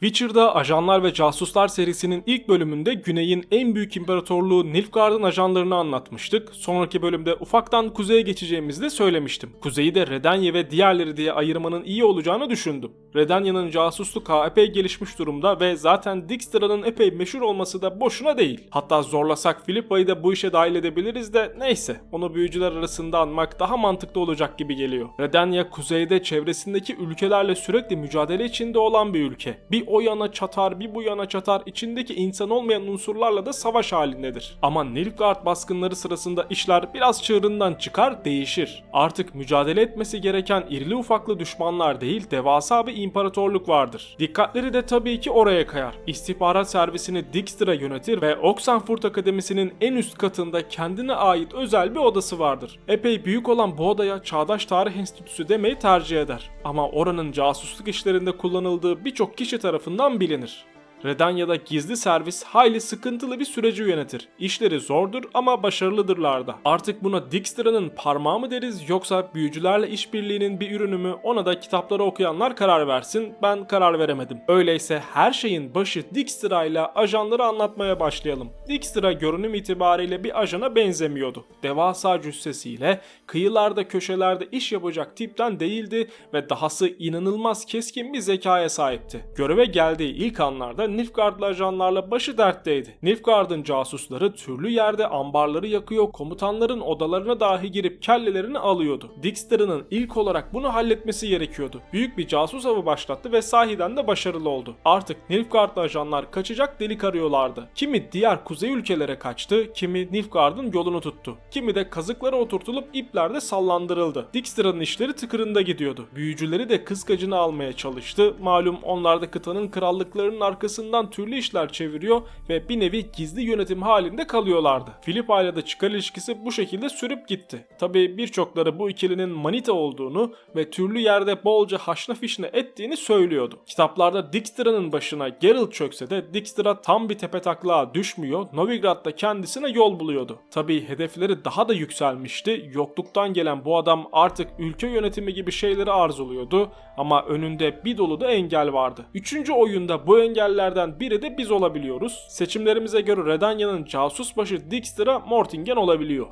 Witcher'da Ajanlar ve Casuslar serisinin ilk bölümünde Güney'in en büyük imparatorluğu Nilfgaard'ın ajanlarını anlatmıştık. Sonraki bölümde ufaktan kuzeye geçeceğimizi de söylemiştim. Kuzeyi de Redanya ve diğerleri diye ayırmanın iyi olacağını düşündüm. Redanya'nın casusluk ağı epey gelişmiş durumda ve zaten Dijkstra'nın epey meşhur olması da boşuna değil. Hatta zorlasak Filippa'yı da bu işe dahil edebiliriz de neyse onu büyücüler arasında anmak daha mantıklı olacak gibi geliyor. Redanya kuzeyde çevresindeki ülkelerle sürekli mücadele içinde olan bir ülke. Bir o yana çatar bir bu yana çatar içindeki insan olmayan unsurlarla da savaş halindedir. Ama Nilfgaard baskınları sırasında işler biraz çığırından çıkar değişir. Artık mücadele etmesi gereken irili ufaklı düşmanlar değil devasa bir imparatorluk vardır. Dikkatleri de tabii ki oraya kayar. İstihbarat servisini Dijkstra yönetir ve Oxenfurt Akademisi'nin en üst katında kendine ait özel bir odası vardır. Epey büyük olan bu odaya Çağdaş Tarih Enstitüsü demeyi tercih eder. Ama oranın casusluk işlerinde kullanıldığı birçok kişi tarafından bilinir. Redanya'da gizli servis hayli sıkıntılı bir süreci yönetir. İşleri zordur ama başarılıdırlar da. Artık buna Dijkstra'nın parmağı mı deriz yoksa büyücülerle işbirliğinin bir ürünü mü ona da kitapları okuyanlar karar versin. Ben karar veremedim. Öyleyse her şeyin başı Dijkstra ile ajanları anlatmaya başlayalım. Dijkstra görünüm itibariyle bir ajana benzemiyordu. Devasa cüssesiyle kıyılarda köşelerde iş yapacak tipten değildi ve dahası inanılmaz keskin bir zekaya sahipti. Göreve geldiği ilk anlarda Nilfgaardlı ajanlarla başı dertteydi. Nilfgaard'ın casusları türlü yerde ambarları yakıyor, komutanların odalarına dahi girip kellelerini alıyordu. Dijkstra'nın ilk olarak bunu halletmesi gerekiyordu. Büyük bir casus avı başlattı ve sahiden de başarılı oldu. Artık Nilfgaardlı ajanlar kaçacak delik arıyorlardı. Kimi diğer kuzey ülkelere kaçtı, kimi Nilfgaard'ın yolunu tuttu. Kimi de kazıklara oturtulup iplerde sallandırıldı. Dijkstra'nın işleri tıkırında gidiyordu. Büyücüleri de kıskacını almaya çalıştı. Malum onlar da kıtanın krallıklarının arkasından türlü işler çeviriyor ve bir nevi gizli yönetim halinde kalıyorlardı. Filippa ile de çıkar ilişkisi bu şekilde sürüp gitti. Tabi birçokları bu ikilinin manita olduğunu ve türlü yerde bolca haşna fişne ettiğini söylüyordu. Kitaplarda Dijkstra'nın başına Geralt çökse de Dijkstra tam bir tepetaklığa düşmüyor, Novigrad'da kendisine yol buluyordu. Tabi hedefleri daha da yükselmişti. Yokluktan gelen bu adam artık ülke yönetimi gibi şeyleri arzuluyordu ama önünde bir dolu da engel vardı. Üçüncü oyunda bu engellerden biri de biz olabiliyoruz. Seçimlerimize göre Redanya'nın casus başı Dijkstra Mortingen olabiliyor.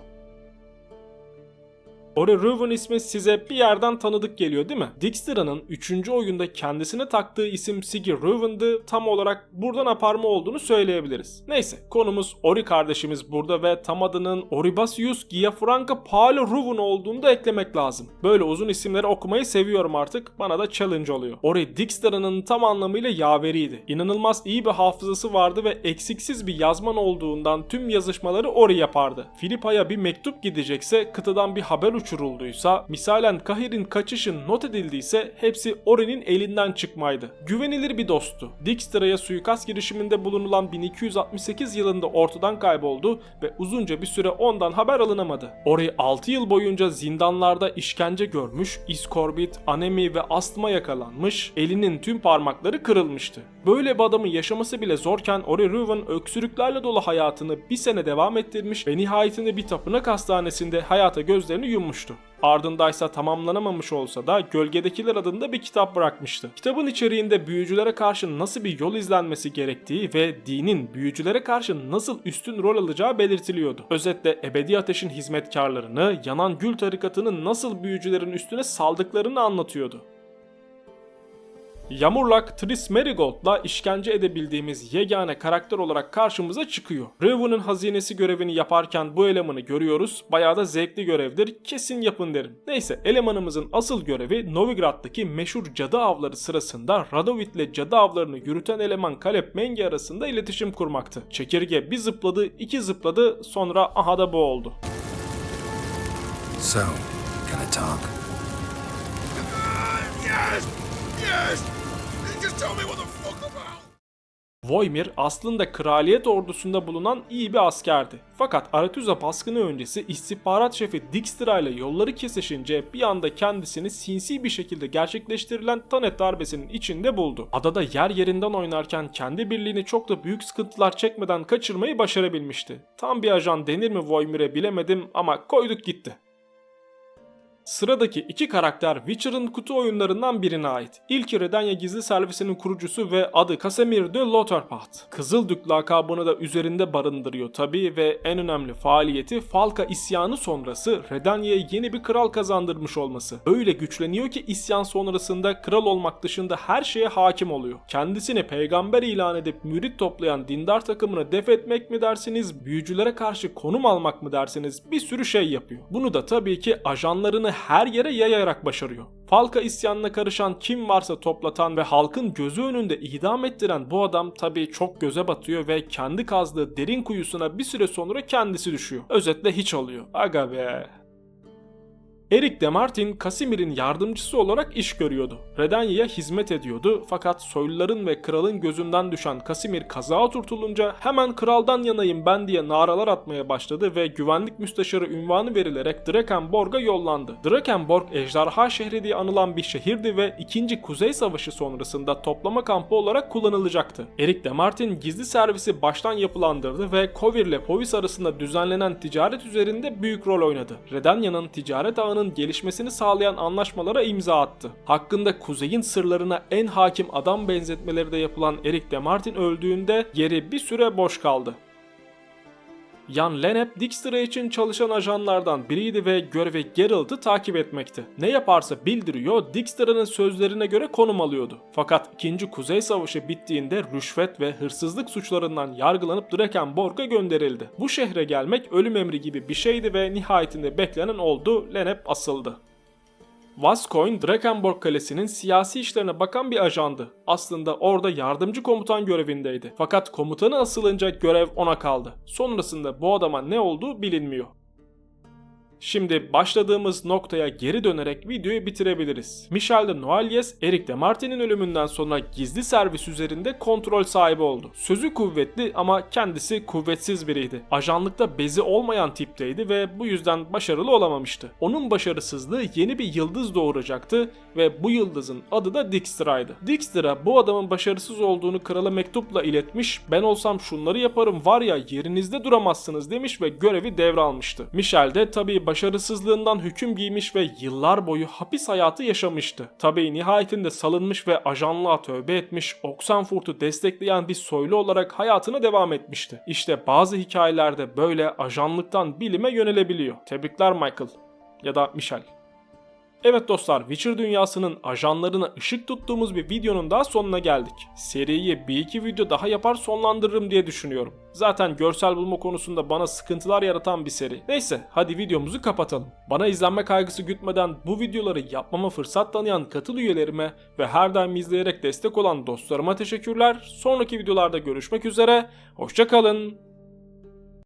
Ori Reuven ismi size bir yerden tanıdık geliyor değil mi? Dijkstra'nın 3. oyunda kendisine taktığı isim Sigi Reuven'dı. Tam olarak buradan aparma olduğunu söyleyebiliriz. Neyse konumuz Ori kardeşimiz burada ve tam adının Oribasius Giafranca Paolo Reuven olduğunu da eklemek lazım. Böyle uzun isimleri okumayı seviyorum artık. Bana da challenge oluyor. Ori Dijkstra'nın tam anlamıyla yaveriydi. İnanılmaz iyi bir hafızası vardı ve eksiksiz bir yazman olduğundan tüm yazışmaları Ori yapardı. Filippa'ya bir mektup gidecekse kıtadan bir haber uçurulduysa, misalen Kahir'in kaçışı not edildiyse hepsi Ori'nin elinden çıkmaydı. Güvenilir bir dosttu. Dijkstra'ya suikast girişiminde bulunulan 1268 yılında ortadan kayboldu ve uzunca bir süre ondan haber alınamadı. Ori 6 yıl boyunca zindanlarda işkence görmüş, iskorbit, anemi ve astma yakalanmış, elinin tüm parmakları kırılmıştı. Böyle bir adamın yaşaması bile zorken Ori Reuven öksürüklerle dolu hayatını bir sene devam ettirmiş ve nihayetinde bir tapınak hastanesinde hayata gözlerini yummuştu. Ardındaysa tamamlanamamış olsa da Gölgedekiler adında bir kitap bırakmıştı. Kitabın içeriğinde büyücülere karşı nasıl bir yol izlenmesi gerektiği ve dinin büyücülere karşı nasıl üstün rol alacağı belirtiliyordu. Özetle ebedi ateşin hizmetkarlarını, yanan gül tarikatının nasıl büyücülerin üstüne saldıklarını anlatıyordu. Yamurlak Tris Marigold'la işkence edebildiğimiz yegane karakter olarak karşımıza çıkıyor. Reuven'ın hazinesi görevini yaparken bu elemanı görüyoruz. Bayağı da zevkli görevdir. Kesin yapın derim. Neyse elemanımızın asıl görevi Novigrad'daki meşhur cadı avları sırasında Radovit ile cadı avlarını yürüten eleman Kalep Mengi arasında iletişim kurmaktı. Çekirge bir zıpladı, iki zıpladı, sonra aha da bu oldu. So, gonna talk? Yes! Voymir aslında kraliyet ordusunda bulunan iyi bir askerdi. Fakat Arethusa baskını öncesi istihbarat şefi Dijkstra ile yolları kesişince bir anda kendisini sinsi bir şekilde gerçekleştirilen Tanet darbesinin içinde buldu. Adada yer yerinden oynarken kendi birliğini çok da büyük sıkıntılar çekmeden kaçırmayı başarabilmişti. Tam bir ajan denir mi Voymir'e bilemedim ama koyduk gitti. Sıradaki iki karakter Witcher'ın kutu oyunlarından birine ait. İlki Redanya gizli servisinin kurucusu ve adı Casimir de Lotharpath. Kızıldük lakabını da üzerinde barındırıyor tabii ve en önemli faaliyeti Falka isyanı sonrası Redanya'ya yeni bir kral kazandırmış olması. Öyle güçleniyor ki isyan sonrasında kral olmak dışında her şeye hakim oluyor. Kendisini peygamber ilan edip mürit toplayan dindar takımını def etmek mi dersiniz, büyücülere karşı konum almak mı dersiniz bir sürü şey yapıyor. Bunu da tabii ki ajanlarını her yere yayarak başarıyor. Falka isyanına karışan kim varsa toplatan ve halkın gözü önünde idam ettiren bu adam tabii çok göze batıyor ve kendi kazdığı derin kuyusuna bir süre sonra kendisi düşüyor. Özetle hiç oluyor. Aga be. Eric Demartin, Casimir'in yardımcısı olarak iş görüyordu. Redanya'ya hizmet ediyordu fakat soyluların ve kralın gözünden düşen Casimir kaza oturtulunca hemen kraldan yanayım ben diye naralar atmaya başladı ve güvenlik müsteşarı ünvanı verilerek Drakenborg'a yollandı. Drakenborg ejderha şehri diye anılan bir şehirdi ve 2. Kuzey Savaşı sonrasında toplama kampı olarak kullanılacaktı. Eric Demartin gizli servisi baştan yapılandırdı ve Kovir ile Povis arasında düzenlenen ticaret üzerinde büyük rol oynadı. Redanya'nın ticaret ağının gelişmesini sağlayan anlaşmalara imza attı. Hakkında kuzeyin sırlarına en hakim adam benzetmeleri de yapılan Eric Demartin öldüğünde yeri bir süre boş kaldı. Jan Lennep, Dijkstra için çalışan ajanlardan biriydi ve görevi Geralt'ı takip etmekti. Ne yaparsa bildiriyor, Dijkstra'nın sözlerine göre konum alıyordu. Fakat 2. Kuzey Savaşı bittiğinde rüşvet ve hırsızlık suçlarından yargılanıp Drakenborg'a gönderildi. Bu şehre gelmek ölüm emri gibi bir şeydi ve nihayetinde beklenen oldu, Lennep asıldı. Vascoin, Drakenborg Kalesi'nin siyasi işlerine bakan bir ajandı. Aslında orada yardımcı komutan görevindeydi. Fakat komutanı asılınca görev ona kaldı. Sonrasında bu adama ne olduğu bilinmiyor. Şimdi başladığımız noktaya geri dönerek videoyu bitirebiliriz. Michel de Noailles, Eric de Martin'in ölümünden sonra gizli servis üzerinde kontrol sahibi oldu. Sözü kuvvetli ama kendisi kuvvetsiz biriydi. Ajanlıkta bezi olmayan tipteydi ve bu yüzden başarılı olamamıştı. Onun başarısızlığı yeni bir yıldız doğuracaktı ve bu yıldızın adı da Dijkstra'ydı. Dijkstra bu adamın başarısız olduğunu krala mektupla iletmiş, ben olsam şunları yaparım var ya yerinizde duramazsınız demiş ve görevi devralmıştı. Michel de tabii başarısızlığından hüküm giymiş ve yıllar boyu hapis hayatı yaşamıştı. Tabii nihayetinde salınmış ve ajanlığa tövbe etmiş, Oxenfurt'u destekleyen bir soylu olarak hayatına devam etmişti. İşte bazı hikayelerde böyle ajanlıktan bilime yönelebiliyor. Tebrikler Michael ya da Michel. Evet dostlar Witcher dünyasının ajanlarına ışık tuttuğumuz bir videonun daha sonuna geldik. Seriyi bir iki video daha yapar sonlandırırım diye düşünüyorum. Zaten görsel bulma konusunda bana sıkıntılar yaratan bir seri. Neyse hadi videomuzu kapatalım. Bana izlenme kaygısı gütmeden bu videoları yapmama fırsat tanıyan katıl üyelerime ve her daim izleyerek destek olan dostlarıma teşekkürler. Sonraki videolarda görüşmek üzere. Hoşçakalın.